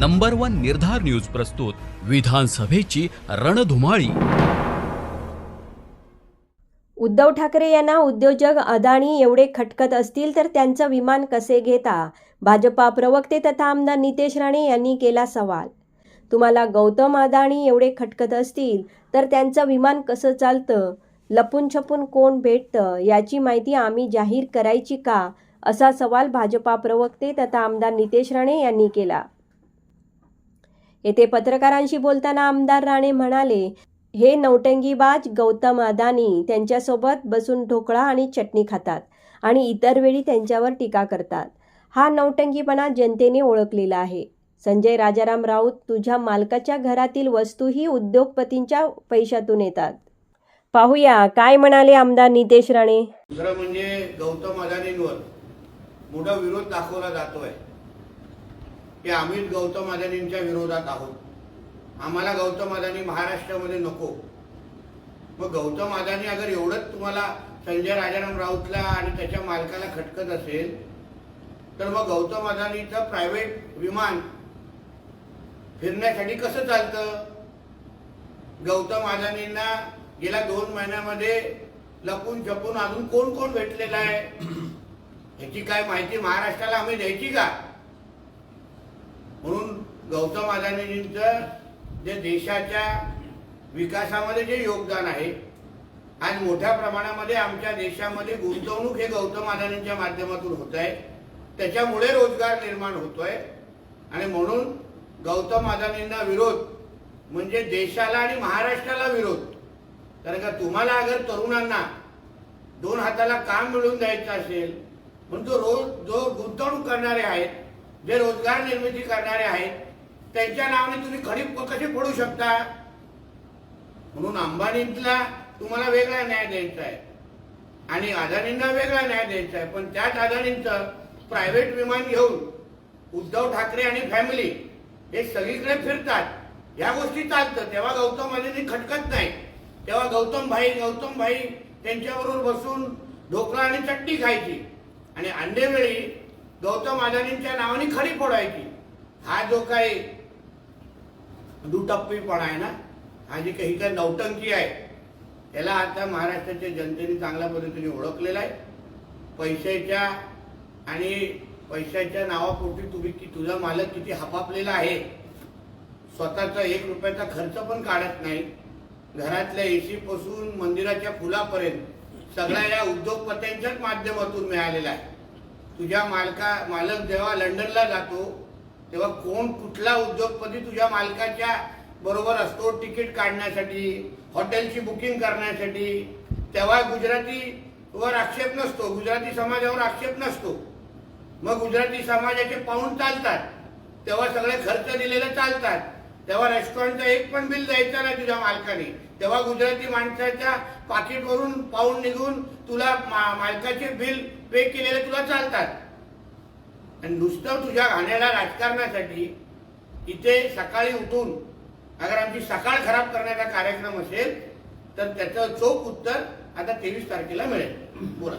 Number one निर्धार news प्रस्तुत विधानसभेची रणधुमाळी. उद्धव ठाकरे यांना उद्योजक अदाणी एवढे खटकत असतील तर त्यांचं विमान कसे घेता? भाजपा प्रवक्ते तथा आमदार नितेश राणे यांनी केला सवाल. तुम्हाला गौतम अदाणी एवढे खटकत असतील तर त्यांचं विमान कसं चालतं? लपून छपून कोण भेटतं? याची माहिती आम्ही जाहीर करायची का? असा सवाल भाजपा प्रवक्ते तथा आमदार नितेश राणे यांनी केला. येथे पत्रकारांशी बोलताना आमदार राणे म्हणाले हे नौटंगीबाज गौतम अदानी त्यांच्यासोबत बसून ढोकळा आणि चटणी खातात आणि इतर वेळी त्यांच्यावर टीका करतात. हा नौटंगीपणा जनतेने ओळखलेला आहे. संजय राजाराम राऊत तुझ्या मालकाच्या घरातील वस्तूही उद्योगपतींच्या पैशातून येतात. पाहूया काय म्हणाले आमदार नितेश राणे? दुसरं म्हणजे गौतम अदानींवर मोठा विरोध दाखवला जातोय. की आम्हीच गौतम अदानींच्या विरोधात आहोत. आम्हाला गौतम अदानी महाराष्ट्रामध्ये नको. मग गौतम अदानी अगर एवढंच तुम्हाला संजय राजाराम राऊतला आणि त्याच्या मालकाला खटकत असेल तर मग गौतम अदानीचं प्रायव्हेट विमान फिरण्यासाठी कसं चालतं? गौतम अदानींना गेल्या दोन महिन्यामध्ये लपून छपून अजून कोण कोण भेटलेला आहे? ह्याची काय माहिती महाराष्ट्राला आम्ही द्यायची का? म्हणून गौतम अदानीजींचं जे देशाच्या विकासामध्ये जे योगदान आहे आज मोठ्या प्रमाणामध्ये आमच्या देशामध्ये गुंतवणूक हे गौतम अदानींच्या माध्यमातून होत आहे. त्याच्यामुळे रोजगार निर्माण होतोय. आणि म्हणून गौतम अदानींना विरोध म्हणजे देशाला आणि महाराष्ट्राला विरोध. कारण का तुम्हाला अगर तरुणांना दोन हाताला काम मिळवून द्यायचं असेल म्हणून तो रोज जो गुंतवणूक करणारे आहेत जे रोजगार निर्मिती करणारे आहेत त्यांच्या नावाने तुम्ही खडी कशी पडू शकता? म्हणून अंबानीतला तुम्हाला वेगळा न्याय द्यायचा आहे. आणि अदानींना वेगळा न्याय द्यायचा आहे. पण त्याच अदानींचं प्रायव्हेट विमान घेऊन उद्धव ठाकरे आणि फॅमिली हे सगळीकडे फिरतात. या गोष्टी चालतं. तेव्हा गौतम अदानी खटकत नाही. तेव्हा गौतम भाई गौतम भाई त्यांच्याबरोबर बसून ढोकळा आणि चटणी खायची. आणि अंडेवेळी गौतम अदानींच्या नावाने खडी फोडायची. हा जो काही दुटप्पीपणा आहे ना हा जी काही काही नौटंकी आहे त्याला आता महाराष्ट्राच्या जनतेने चांगल्या पद्धतीने ओळखलेला आहे. पैशाच्या आणि पैशाच्या नावापोटी तुम्ही की तुझा मालक किती हपापलेला आहे. स्वतःचा एक रुपयाचा खर्च पण काढत नाही. घरातल्या एसी पासून मंदिराच्या फुलापर्यंत सगळ्या या उद्योगपत्यांच्याच माध्यमातून मिळालेला आहे. तुझ्या मालका मालक जेव्हा लंडनला जातो तेव्हा कोण कुठला उद्योगपती तुझ्या मालकाच्या बरोबर असतो तिकीट काढण्यासाठी हॉटेलची बुकिंग करण्यासाठी? तेव्हा गुजरातीवर आक्षेप नसतो गुजराती समाजावर आक्षेप नसतो. मग गुजराती समाजाचे पाऊण चालतात. तेव्हा सगळे खर्च दिलेले चालतात. तेव्हा रेस्टॉरंटचं एक पण बिल द्यायचं नाही तुझ्या मालकाने. तेव्हा गुजराती माणसाच्या पाकिटवरून पाहून निघून तुला मा- मालकाचे बिल पे केलेले तुला चालतात. आणि नुसतं तुझ्या घाण्याला राजकारणासाठी इथे सकाळी उठून अगर आमची सकाळ खराब करण्याचा कार्यक्रम असेल तर त्याचं चोख उत्तर आता तेवीस तारखेला मिळेल. बोला.